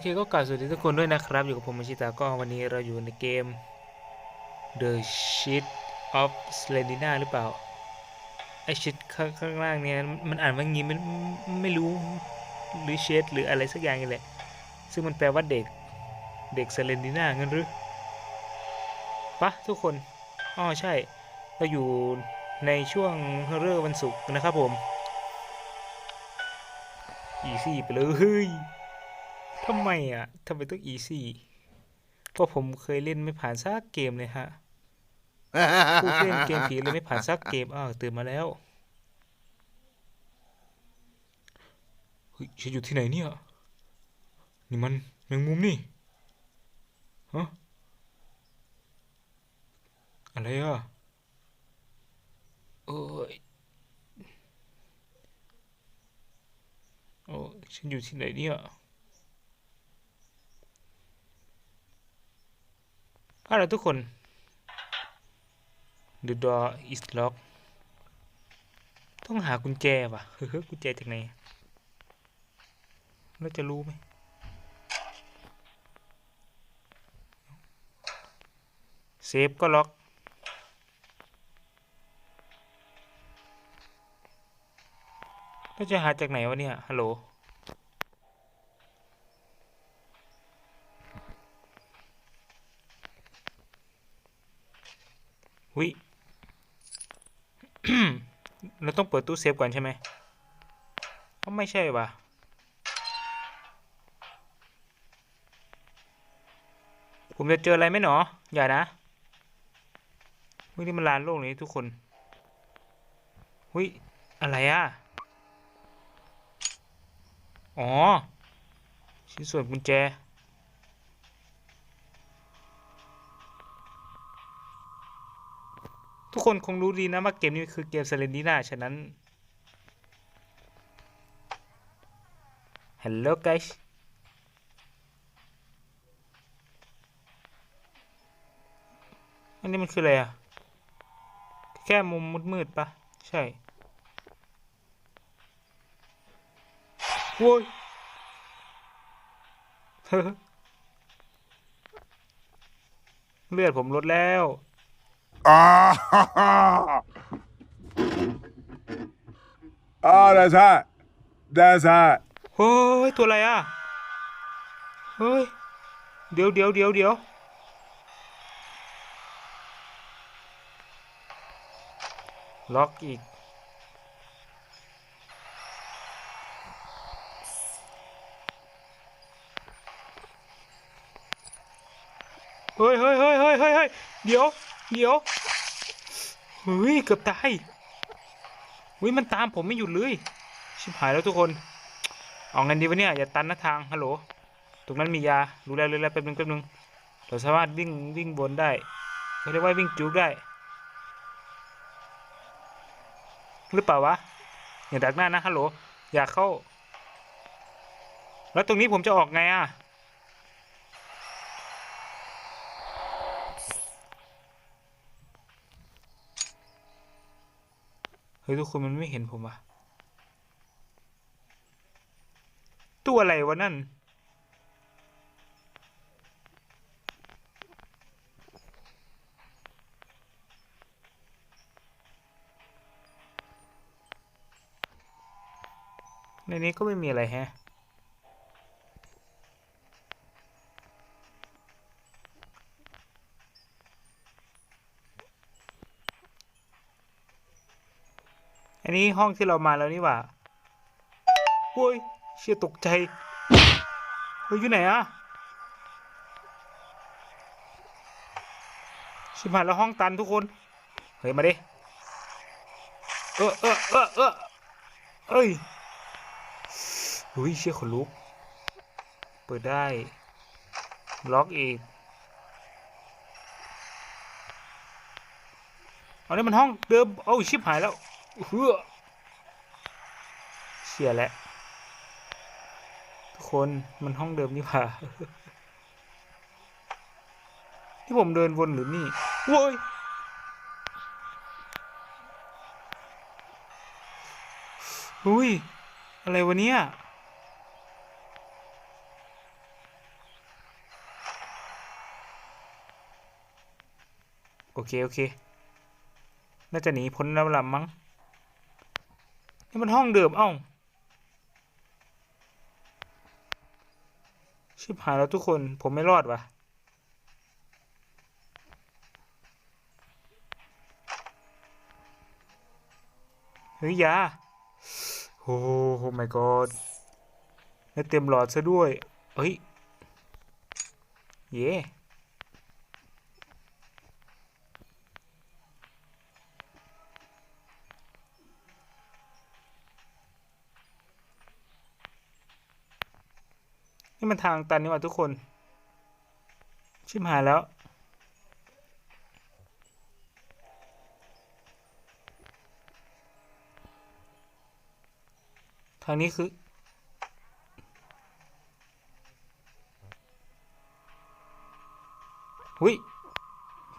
เคก็กล่าวสวัสดีทุกคนด้วยนะครับ อยู่กับผมมชิตาก็วันนี้เราอยู่ในเกม The Sheet of Slendina หรือเปล่า ไอชิดข้างข้างล่างเนี่ย มันอ่านว่างี้มันไม่รู้ หรือเชดหรืออะไรสักอย่างนี่แหละ ซึ่งมันแปลว่าเด็ก เด็ก Slendina งั้นหรือปะทุกคนอ๋อใช่ เราอยู่ในช่วงเริ่องวันศุกร์นะครับผม อีซี่ไปเลย ทำไมอะทำไมต้องอีซี่เพราะผมเคยเล่นไม่ผ่านสักเกมเลยฮะผู้เล่นเกมผีเลยไม่ผ่านสักเกมอ้าวตื่นมาแล้วเฮ้ยฉันอยู่ที่ไหนเนี่ย นี่มันแมงมุมนี่ฮะอะไรอะโอ้ยโอ้ฉันอยู่ที่ไหนเนี่ย เอาล่ะทุกคน The door is locked ต้องหากุญแจว่ะ เฮ้ยกุญแจจากไหนเราจะรู้ไหมเซฟก็ล็อกเราจะหาจากไหนวะเนี่ย ฮัลโหล หุยเราต้องเปิดตู้เซฟก่อนใช่ไหมก็ไม่ใช่ว่ะผมจะเจออะไรไหมหนอ อย่านะหุยนี่มันลานโล่งเลยทุกคนหุยอะไรอะอ๋อ ชิ้นส่วนกุญแจ ทุกคนคงรู้ดีนะว่าเกมนี้คือเกมเซเลนีนาฉะนั้น Hello guys อันนี้มันคืออะไรอะแค่มุมมืดๆปะใช่โว้ยเลือดผมลดแล้ว Ah, oh, that's hot. That's hot. เฮ้ย ตัวอะไรอะ เฮ้ย เดี๋ยวเดี๋ยวเดี๋ยวเดี๋ยวล็อกอีก เฮ้ยเฮ้ยเฮ้ยเฮ้ยเฮ้ยเฮ้ยเดี๋ยว เดี๋ยวเฮ้ยเกือบตายเฮ้ยมันตามผมไม่หยุดเลยชิบหายแล้วทุกคนเอาไงดีวะเนี่ยอย่าตันนะทางฮัลโหลตรงนั้นมียารู้แล้วรู้แล้วแป๊บนึงแป๊บนึงเราสามารถวิ่งวิ่งบนได้เขาเรียกว่าวิ่งจุกได้ หรือเปล่าวะอย่าดักหน้านะฮัลโหลอย่าเข้า แล้วตรงนี้ผมจะออกไงอะ ฮ้ยทุกคนมันไม่เห็นผมวะตัวอะไรวะนั่น ในนี้ก็ไม่มีอะไรแฮะ อันนี้ห้องที่เรามาแล้วนี่หว่าโอ้ยเชี่ยตกใจเฮ้ยอยู่ไหนอะชิบหายแล้วห้องตันทุกคน เฮ้ยมาดิ เออเออเออเออเอ้ยเฮ้ยเชี่ยขนลุก เปิดได้ ล็อกอีกเอานี่มันห้องเดิม โอ้ชิบหายแล้ว เฮ้อเสียแล้วทุกคนมันห้องเดิมนี่ผ่าที่ผมเดินวนหรือนี่โว้ยอุ้ย อะไรวะเนี้ยโอเค โอเค น่าจะหนีพ้นแล้วล่ะมั้ง นี่มันห้องเดิมเอ้าชิบหายแล้วทุกคนผมไม่รอดวะเฮ้ยยาโอ้โห my god แล้วเต็มหลอดซะด้วย เฮ้ย เย่ นี่มันทางตันนี่ว่าทุกคน ชิบหายแล้ว ทางนี้คือ หุย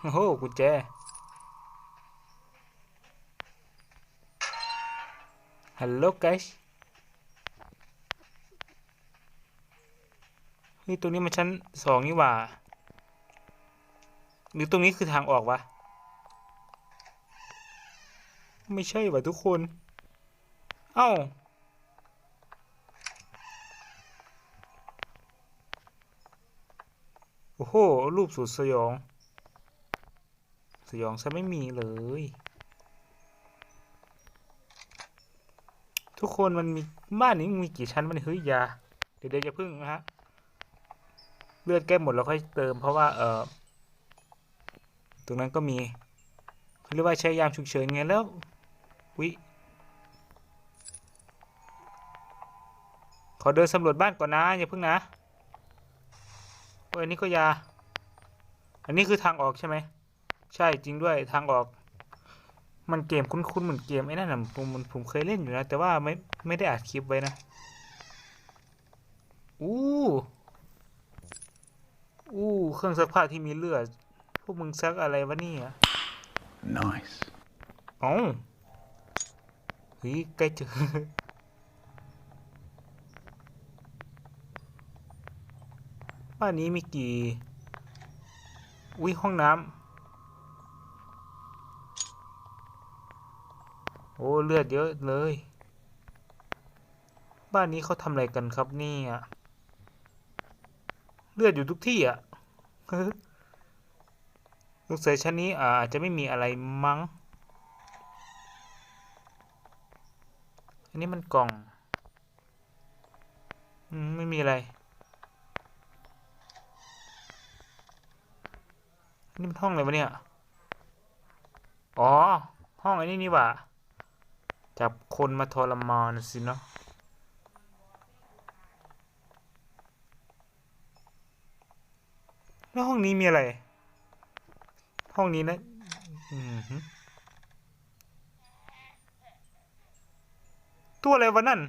โอ้โหกุญแจฮัลโหล guys เฮ้ ยตรงนี้มันชั้นสองนี่หว่า หรือตรงนี้คือทางออกวะ ไม่ใช่ว่ะทุกคน เอ้า โอ้โห รูปสุดสยอง สยองซะไม่มีเลย ทุกคนมันมีบ้านนี้มีกี่ชั้นมันเฮ้ยยา เดี๋ยวจะพึ่งนะฮะ เลือดแก้หมดแล้วค่อยเติม เพราะว่าเออตรงนั้นก็มีเขาเรียกว่าใช้ยามฉุกเฉินไงแล้ววิขอเดินสำรวจบ้านก่อนนะอย่าเพึ่งนะโอ้ยอันนี้ก็ยา อันนี้คือทางออกใช่ไหมใช่จริงด้วยทางออก มันเกมคุ้นๆเหมือนเกมไอ้นั่นนะผมผมผมเคยเล่นอยู่นะ แต่ว่าไม่ไม่ได้อัดคลิปไว้นะอู้ อู้เครื่องซักผ้าที่มีเลือด พวกมึงซักอะไรวะเนี่ย Nice. อ๋อเฮ้ยใกล้เจอบ้านนี้มีกี่วิห้องน้ำ โอ้เลือดเยอะเลย บ้านนี้เขาทำอะไรกันครับเนี่ย เลือดอยู่ทุกที่อะสงสัยชั้นนี้อาจจะไม่มีอะไรมั้ง อันนี้มันกล่องอมไม่มีอะไร นี่มันห้องอะไรวะเนี่ย อ๋อ ห้องไอ้นี่นี่ว่าจับคนมาทรมานสินะ แล้วห้องนี้มีอะไร ห้องนี้นะตัวอะไรวะนั่น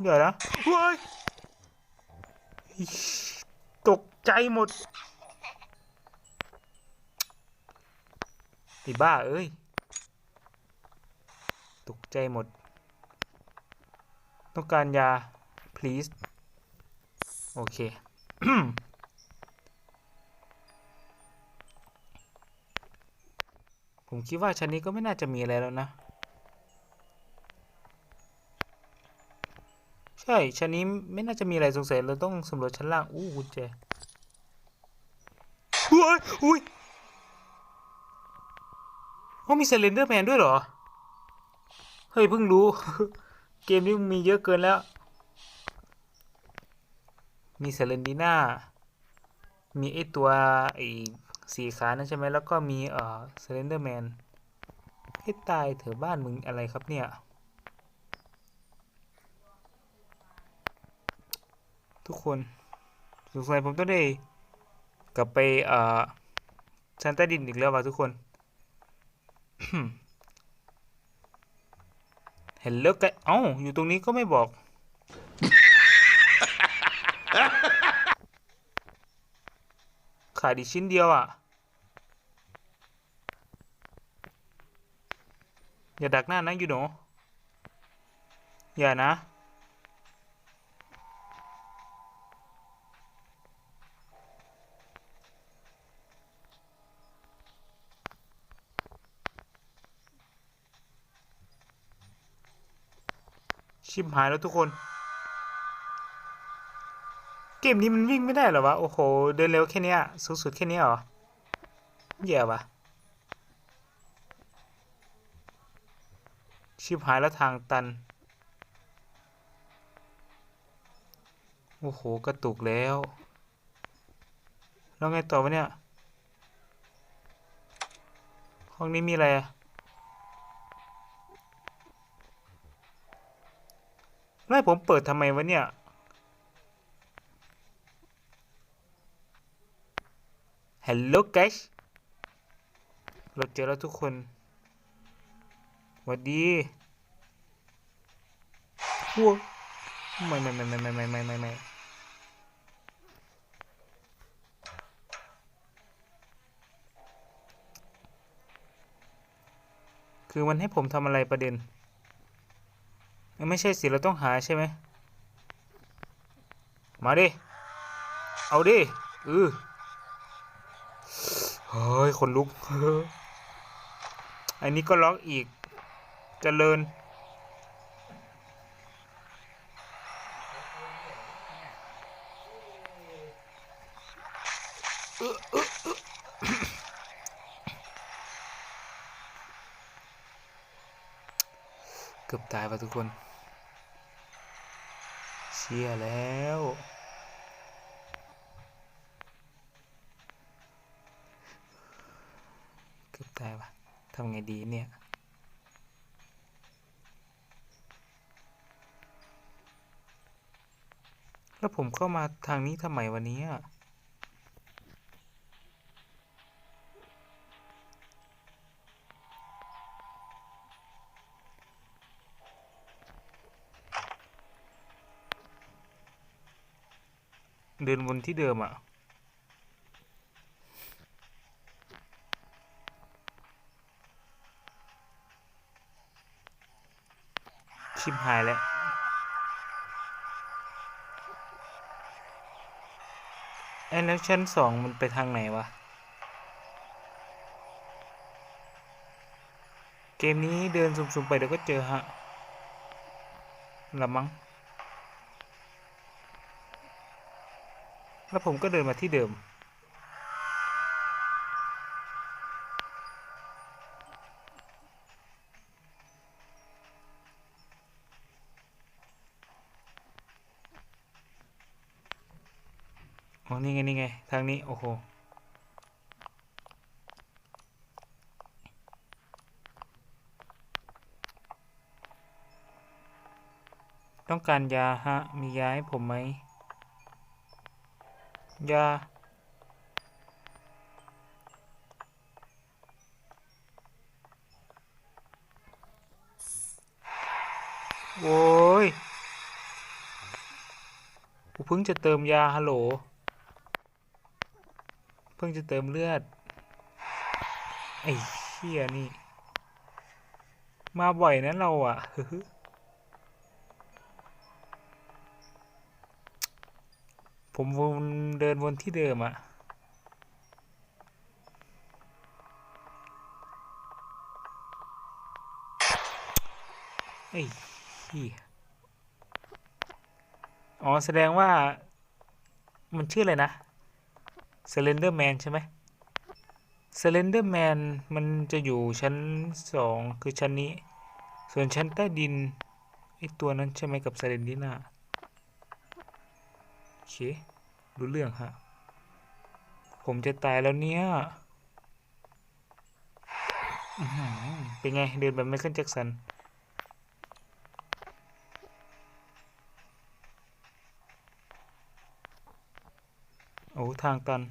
เดี๋ยวนะเฮ้ยอิ๊ยตกใจหมดไอ้บ้าเอ้ย ตกใจหมด ต้องการยา please โอเค ผมคิดว่าชั้นนี้ก็ไม่น่าจะมีอะไรแล้วนะ ใช่ชั้นนี้ไม่น่าจะมีอะไรสงสัยเราต้องสำรวจชั้นล่าง อู้กุญแจอุ้ยอุ้ยโอ้มีเซเลนเดอร์แมนด้วยเหรอ เฮ้ย เพิ่งรู้ เกมนี้มีเยอะเกินแล้ว มีเซเลนดีน่า มีไอตัวไอสีขานั่นใช่ไหมแล้วก็มีเอ่อเซเลนเดอร์แมนให้ตายเถอะบ้านมึงอะไรครับเนี่ย ทุกคนสงสัยผมต้องได้กลับไปเอ่อชั้นใต้ดินอีกแล้วว่ะทุกคน เห็นเลิกกันเอ้า อยู่ตรงนี้ก็ไม่บอก ขายดีชิ้นเดียวอะ่ะ อย่าดักหน้านะยู่โนอย่านะชิมหายแล้วทุกคน เกมนี้มันวิ่งไม่ได้หรอวะ โอ้โห เดินเร็วแค่นี้สูงสุดแค่นี้เหรอแย่วะชิบหายแล้วทางตัน โอ้โห กระตุกแล้ว แล้วไงต่อวะเนี่ย ห้องนี้มีอะไรอะแล้วผมเปิดทำไมวะเนี่ย Hello guys เราเจอแล้วทุกคนหวัดดีวัวไม่ไม่ไม่ไม่ไม่ไม่ไม่ไม่ไม่คือมันให้ผมทำอะไรประเด็นมันไม่ใช่สิ เราต้องหาใช่ไหม มาดิ เอาดิเออ เฮ้ย คนลุก อันนี้ก็ล็อกอีกเจริญ เกือบตายว่ะทุกคน เชี่ยแล้ว เกือบตายวะทำไงดีเนี่ย แล้วผมเข้ามาทางนี้ทำไมวันนี้เดินวนที่เดิมอะ ชิบหายแล้วไอ้แล้วชั้นสองมันไปทางไหนวะ เกมนี้เดินสุ่มๆไปเดี๋ยวก็เจอฮะละมั้ง แล้วผมก็เดินมาที่เดิมางนี้ โอ้โห ต้องการยาฮะ มียาให้ผมไหม ยาโอ้ยกูเพิ่งจะเติมยาฮัลโหล พิ่งจะเติมเลือด ไอ้เชี่ยนี่ มาบ่อยนะเราอะผมวนเดินวนที่เดิมอะไอ้เหี้ยอ๋อ แสดงว่า มันชื่ออะไรนะ Slender Man ใช่ไหม Slender Man มันจะอยู่ชั้นสองคือชั้นนี้ ส่วนชั้นใต้ดินไอตัวนั้นใช่ไหมกับ s ซเลนดิน่าโอเครู้เรื่องฮะ ผมจะตายแล้วเนี่ยเป็นไง เดินแบบไมเคิลแจ็คสันโอ้ทางตัน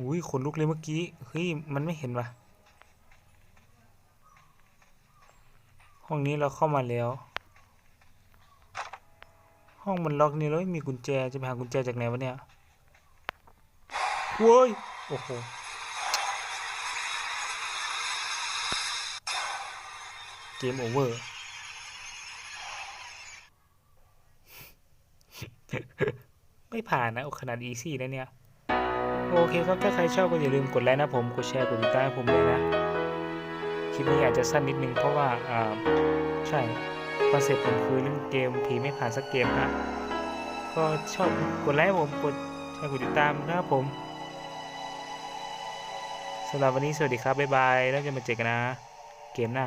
อุ้ยขนลุกเลยเมื่อกี้ เฮ้ย มันไม่เห็นว่ะห้องนี้เราเข้ามาแล้ว ห้องมันล็อกนี่แล้วมีกุญแจ จะไปหากุญแจจากไหนวะเนี่ยเว้ย โอ้โห เกมโอเวอร์ ไม่ผ่านนะโอ้ขนาดอีซี่นะเนี่ย โอเคครับ ถ้าใครชอบก็อย่าลืมกดไลค์นะผม กดแชร์ กดติดตามให้ผมเลยนะ คลิปนี้อาจจะสั้นนิดนึงเพราะว่าอ่าใช่คอนเซ็ปต์ผมคือเล่นเกมผีไม่ผ่านสักเกมฮะก็ชอบกดไลค์ผมกดแชร์กดติดตามนะครับผมสำหรับวันนี้สวัสดีครับ บ๊ายบาย แล้วจะมาเจอกันนะ เกมหน้า